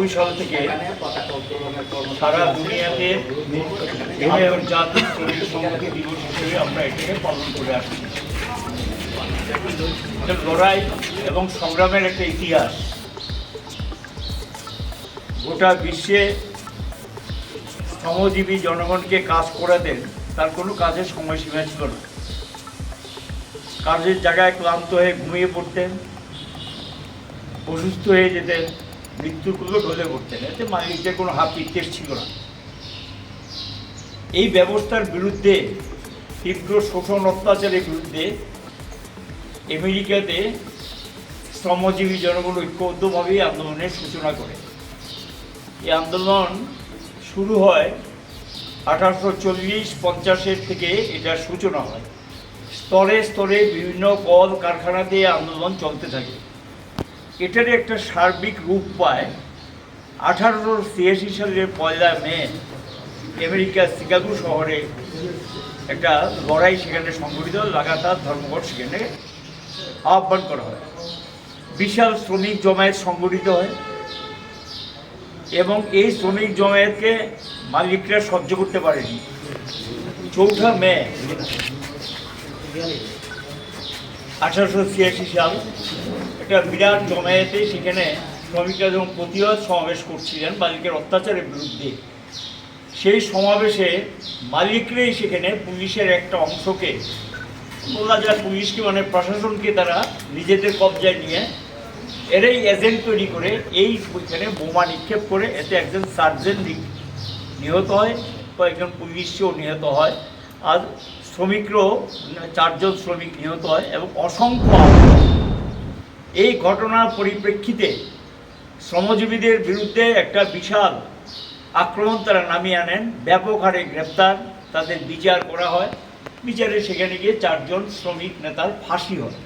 নব্বই সাল থেকে সারা দুনিয়াতে এবং জাতীয় সংহতি দিবস হিসেবে আমরা এটাকে পালন করে আসছি। লড়াই এবং সংগ্রামের একটা ইতিহাস। গোটা বিশ্বে শ্রমজীবী জনগণকে কাজ করাতেন, তার কোনো কাজের সময়সীমা ছিল না। কাজের জায়গায় ক্লান্ত হয়ে ঘুমিয়ে পড়তেন, অসুস্থ হয়ে যেতেন মৃত্যুগুলো ঢলে পড়তেন এতে মালিকদের কোনো হাত ইতিহাস ছিল না। এই ব্যবস্থার বিরুদ্ধে, তীব্র শোষণ অত্যাচারের বিরুদ্ধে আমেরিকাতে শ্রমজীবী জনগণ ঐক্যবদ্ধভাবেই আন্দোলনের সূচনা করে। এই আন্দোলন শুরু হয় আঠারোশো চল্লিশ পঞ্চাশের থেকে এটার সূচনা হয়। স্তরে স্তরে বিভিন্ন কল কারখানাতে আন্দোলন চলতে থাকে। এটার একটা সার্বিক রূপ পায়। আঠারোশো ছিয়াশি সালের পয়লা মে আমেরিকার শিকাগো শহরে একটা লড়াই সেখানে হয়, লাগাতার ধর্মঘট সেখানে আহ্বান করা হয়। বিশাল শ্রমিক জমায়েত সংগঠিত হয় এবং এই শ্রমিক জমায়েতকে মালিকরা সহ্য করতে পারেনি। চৌঠা মে আঠারোশো ছিয়াশি সাল একটা বিরাট জমায়েতে সেখানে শ্রমিকরা যখন প্রতিবাদ সমাবেশ করছিলেন, মালিকের অত্যাচারের বিরুদ্ধে, সেই সমাবেশে মালিকরাই সেখানে পুলিশের একটা অংশকে বলা যায় পুলিশকে মানে প্রশাসনকে তারা নিজেদের কবজায় নিয়ে এরাই এজেন্ট তৈরি করে এই ওইখানে বোমা নিক্ষেপ করে, এতে একজন সার্জেন্ট নিহত হয়, কয়েকজন পুলিশও নিহত হয়। আর শ্রমিকরাও চারজন শ্রমিক নিহত হয় এবং অসংখ্য এই ঘটনার পরিপ্রেক্ষিতে শ্রমজীবীদের বিরুদ্ধে একটা বিশাল আক্রমণ তারা নামিয়ে আনেন। ব্যাপক হারে গ্রেপ্তার, তাদের বিচার করা হয়। বিচারে সেখানে গিয়ে চারজন শ্রমিক নেতার ফাঁসি হয়।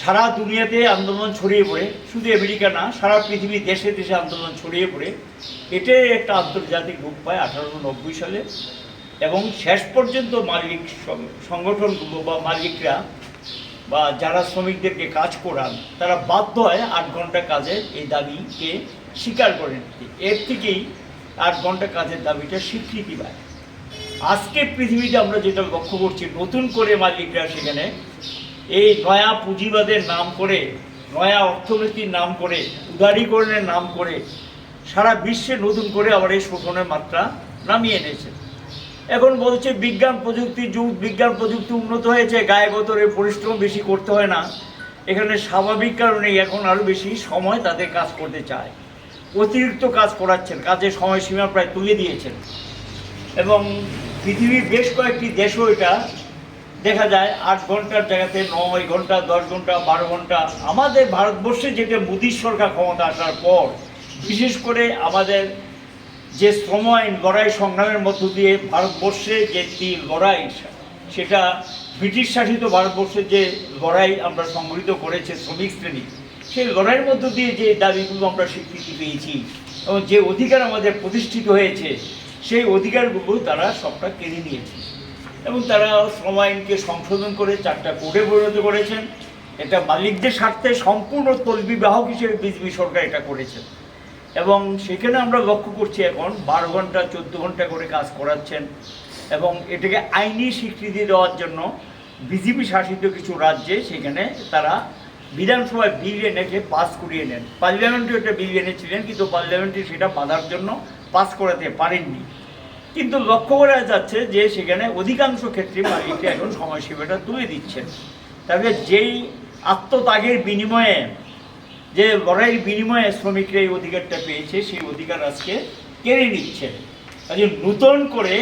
সারা দুনিয়াতে আন্দোলন ছড়িয়ে পড়ে। শুধু আমেরিকা না, সারা পৃথিবীর দেশে দেশে আন্দোলন ছড়িয়ে পড়ে। এটাই একটা আন্তর্জাতিক রূপ পায় আঠারোশো নব্বই সালে। এবং শেষ পর্যন্ত মালিক সংগঠনগুলো বা মালিকরা বা যারা শ্রমিকদেরকে কাজ করান, তারা বাধ্য হয় আট ঘণ্টা কাজের এই দাবিকে স্বীকার করে নিতে। এর থেকেই আট ঘণ্টা কাজের দাবিটা স্বীকৃতি পায়। আজকে পৃথিবীতে আমরা যেটা লক্ষ্য করছি, নতুন করে মালিকরা সেখানে এই নয়া পুঁজিবাদের নাম করে, নয়া অর্থনীতির নাম করে, উদারীকরণের নাম করে, সারা বিশ্বে নতুন করে আবার এই শোষণের মাত্রা নামিয়ে এনেছে। এখন বলছে বিজ্ঞান প্রযুক্তি যুগ, বিজ্ঞান প্রযুক্তি উন্নত হয়েছে গায়ে গতরে পরিশ্রম বেশি করতে হয় না। এখানে স্বাভাবিক কারণেই এখন আরও বেশি সময় তাদের কাজ করতে চায়। অতিরিক্ত কাজ করাচ্ছেন, কাজের সময়সীমা প্রায় তুলে দিয়েছেন। এবং পৃথিবীর বেশ কয়েকটি দেশও এটা দেখা যায়, আট ঘণ্টার জায়গাতে নয় ঘণ্টা, দশ ঘণ্টা, বারো ঘণ্টা। আমাদের ভারতবর্ষে যেটা মোদীর সরকার ক্ষমতা আসার পর, বিশেষ করে আমাদের যে শ্রম আইন লড়াই সংগ্রামের মধ্য দিয়ে ভারতবর্ষে যে একটি লড়াই, সেটা ব্রিটিশ শাসিত ভারতবর্ষের যে লড়াই আমরা সংগঠিত করেছে শ্রমিক শ্রেণি, সেই লড়াইয়ের মধ্য দিয়ে যে দাবিগুলো আমরা স্বীকৃতি পেয়েছি এবং যে অধিকার আমাদের প্রতিষ্ঠিত হয়েছে, সেই অধিকারগুলো তারা সবটা কেড়ে নিয়েছে। এবং তারা শ্রম আইনকে সংশোধন করে চারটা কোডে পরিণত করেছেন। এটা মালিকদের স্বার্থে সম্পূর্ণ তলবিবাহক হিসেবে বিজেপি সরকার এটা করেছেন এবং সেখানে আমরা লক্ষ্য করছি এখন বারো ঘণ্টা, চোদ্দ ঘণ্টা করে কাজ করাচ্ছেন এবং এটাকে আইনি স্বীকৃতি দেওয়ার জন্য বিজেপি শাসিত কিছু রাজ্যে সেখানে তারা বিধানসভায় বিল এনেকে পাস করিয়ে নেন। পার্লামেন্টে একটা বিল এনেছিলেন, কিন্তু পার্লামেন্টে সেটা বাধার জন্য পাস করাতে পারেননি। কিন্তু লক্ষ্য করা যাচ্ছে যে সেখানে অধিকাংশ ক্ষেত্রে মালিকরা এখন সময়সীমাটা তুলে দিচ্ছেন। তবে যেই আত্মত্যাগের বিনিময়ে যে লড়াইয়ের বিনিময়ে শ্রমিকরা এই অধিকারটা পেয়েছে সেই অধিকার আজকে কেড়ে নিচ্ছে কাজে নূতন করে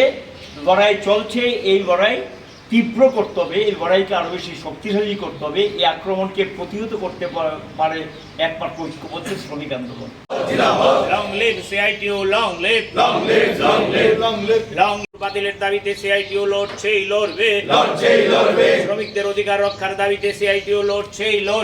লড়াই চলছে এই লড়াই তীব্র করতে হবে এই লড়াইকে আরও বেশি শক্তিশালী করতে হবে এই আক্রমণকে প্রতিহত করতে পারে একমাত্র ঐক্যবদ্ধ শ্রমিক আন্দোলন। লং লিভ সিআইটিউ লিভ বাতিলের দাবিতে সিআইটিউ লড়ছেই লড়বে। লড়ছেই লড়বে। শ্রমিকদের অধিকার রক্ষার দাবিতে সিআইটিউ লড়ছেই লড়বে।